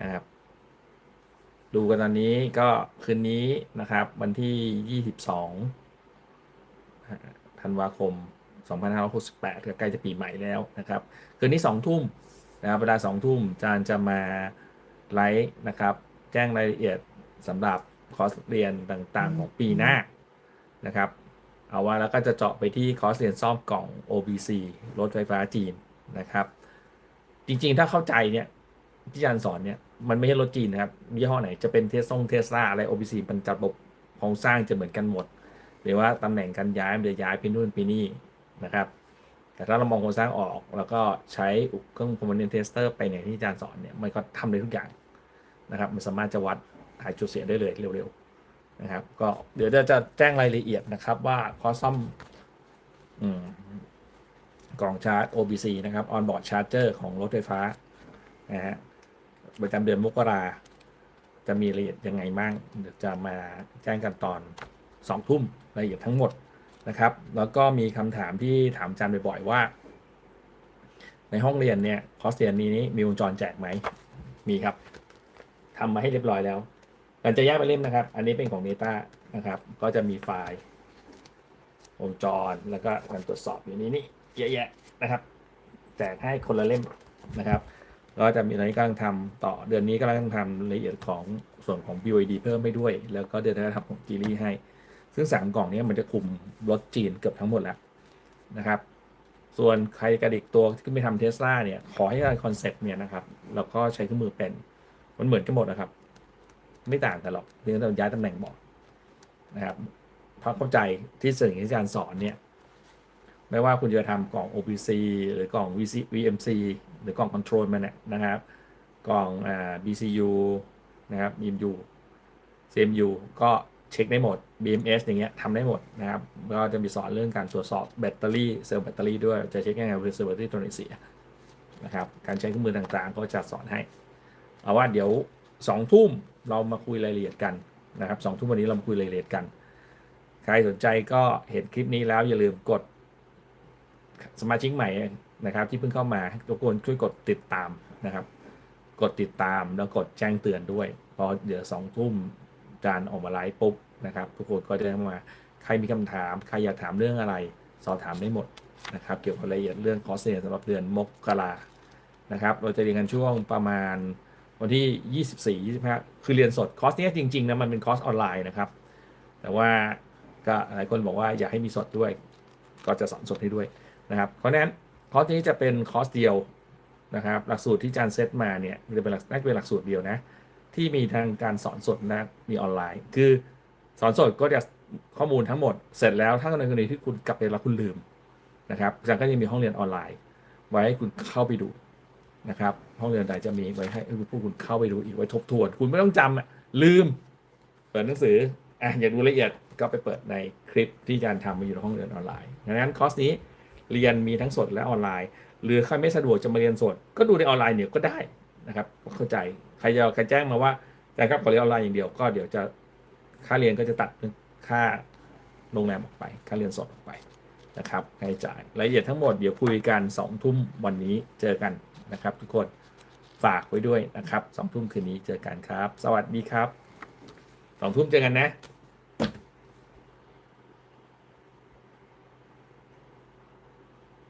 นะครับ ดูกันตอนนี้ก็คืนนี้นะครับ วันที่ 22ธันวาคม 2568ก็ใกล้จะปีใหม่แล้วนะครับ คืนนี้ 2 ทุ่มนะครับเวลา 2 ทุ่มจารย์จะมาไลฟ์นะครับ แจ้งรายละเอียดสำหรับคอร์สเรียนต่างๆ ของปีหน้านะครับเอาว่าแล้วก็จะเจาะไปที่คอร์สเรียนซ่อมกล่อง OBC รถไฟฟ้าจีนนะครับ จริงๆ ถ้าเข้าใจเนี่ยที่อาจารย์สอนเนี่ย มันไม่ใช่รถจีนนะครับยี่ห้อไหนจะเป็นเทสซงเทสลาอะไร OBC มันจัดระบบโครงสร้างจะเหมือนกันหมด หรือว่าตำแหน่งการย้ายมันจะย้ายไปนู่นไปนี่นะครับ แต่ถ้าเรามองโครงสร้างออก แล้วก็ใช้เครื่อง component tester ไปเนี่ยที่อาจารย์สอนเนี่ยมันก็ทำได้ทุกอย่างนะครับ มันสามารถจะวัดหายจุดเสียได้เลยเร็วๆนะครับ ก็เดี๋ยวจะจะแจ้งรายละเอียดนะครับว่าคอซ่อมอืมกล่องชาร์จ OBC นะครับ on-board charger ของรถไฟฟ้านะฮะ ประจำเดือนมกราจะมีรายละเอียดยังไงบ้างเดี๋ยวจะมาแจ้งกันตอนสองทุ่มรายละเอียดทั้งหมดนะครับ แล้วก็มีคำถามที่ถามอาจารย์บ่อยๆว่า ในห้องเรียนเนี่ยคอร์สเรียนนี้มีวงจรแจกไหมมีครับทำมาให้เรียบร้อยแล้วมันจะแยกเป็นเล่มนะครับ อันนี้เป็นของ Data นะครับ ก็จะมีไฟล์วงจรแล้วก็การตรวจสอบอยู่นี้นี่เยอะแยะนะครับแจกให้คนละเล่มนะครับ ก็จะมีอะไรกำลังทำต่อเดือนนี้กำลังทำรายละเอียดของส่วนของ BYD เพิ่มไปด้วย แล้วก็เดือนหน้าทำของจีรี่ให้ ซึ่งสามกล่องนี้มันจะคุมรถจีนเกือบทั้งหมดแล้วนะครับ ส่วนใครกระดิกตัวขึ้นไปทำเทสลาเนี่ย ขอให้ได้คอนเซ็ปต์เนี่ยนะครับแล้วก็ใช้เครื่องมือเป็น มันเหมือนกันหมดนะครับ ไม่ต่างกันหรอกเพียงแต่ย้ายตำแหน่งบอร์ดนะครับเพราะเข้าใจที่สิ่งที่อาจารย์สอนเนี่ย ไม่ว่าคุณจะทำกล่อง OPC หรือกล่อง VC VMC หรือกล่อง Control มันเนี่ยนะครับ กล่องอ BCU นะครับ BMU CMU ก็เช็คได้หมด BMS อย่างเงี้ยทำได้หมดนะครับ ก็จะมีสอนเรื่องการตรวจสอบแบตเตอรี่เซลล์แบตเตอรี่ด้วย จะเช็คยังไงเซลล์แบตเตอรี่ตัวไหนเสียนะครับ การใช้เครื่องมือต่างๆ ก็จะสอนให้ เอาว่าเดี๋ยวสองทุ่มเรามาคุยรายละเอียดกันนะครับสองทุ่มวันนี้เรามาคุยรายละเอียดกัน ใครสนใจก็เห็นคลิปนี้แล้วอย่าลืมกด สมาชิกใหม่นะครับ ที่เพิ่งเข้ามาทุกคนช่วยกดติดตามนะครับ กดติดตามแล้วกดแจ้งเตือนด้วย พอเดี๋ยวสองทุ่มจานออกมาไลฟ์ปุ๊บนะครับทุกคนก็จะมาใครมีคำถามใครอยากถามเรื่องอะไร สอบถามได้หมดนะครับ เกี่ยวกับรายละเอียดเรื่องคอร์สเรียนสำหรับเดือนมกรานะครับ เราจะเรียนกันช่วงประมาณวันที่ 24 25 คือเรียนสดคอร์สนี้จริงๆนะมันเป็นคอร์สออนไลน์นะครับ แต่ว่าก็หลายคนบอกว่าอยากให้มีสดด้วย ก็จะสอนสดให้ด้วย นะครับเพราะนั้นคอร์สนี้จะเป็นคอร์สเดียวนะครับหลักสูตรที่จารย์เซตมาเนี่ยจะเป็นหลักน่าจะเป็นหลักสูตรเดียวนะที่มีทางการสอนสดนะมีออนไลน์ คือสอนสดก็จะข้อมูลทั้งหมดเสร็จแล้วถ้าในกรณีที่คุณกลับไปแล้วคุณลืมนะครับอาจารย์ก็ยังมีห้องเรียนออนไลน์ ไว้ให้คุณเข้าไปดูนะครับห้องเรียนใดจะมีไว้ให้ผู้คุณเข้าไปดูอีกไว้ทบทวน คุณไม่ต้องจำอะลืม เปิดหนังสืออะอยากดูละเอียดก็ไปเปิดในคลิปที่อาจารย์ทำมาอยู่ในห้องเรียนออนไลน์ดังนั้นคอร์สนี้ เรียนมีทั้งสดและออนไลน์ หรือใครไม่สะดวกจะมาเรียนสด ก็ดูในออนไลน์เนี่ยก็ได้นะครับเข้าใจใครจะใครแจ้งมาว่าอาจารย์ครับขอเรียนออนไลน์อย่างเดียวก็เดี๋ยวจะค่าเรียนก็จะตัดค่าโรงแรมออกไป ค่าเรียนสดออกไปนะครับค่าใช้จ่ายรายละเอียดทั้งหมดเดี๋ยวคุยกันสองทุ่มวันนี้เจอกันนะครับ ทุกคนฝากไว้ด้วยนะครับสองทุ่มคืนนี้เจอกันครับ สวัสดีครับสองทุ่มเจอกันนะ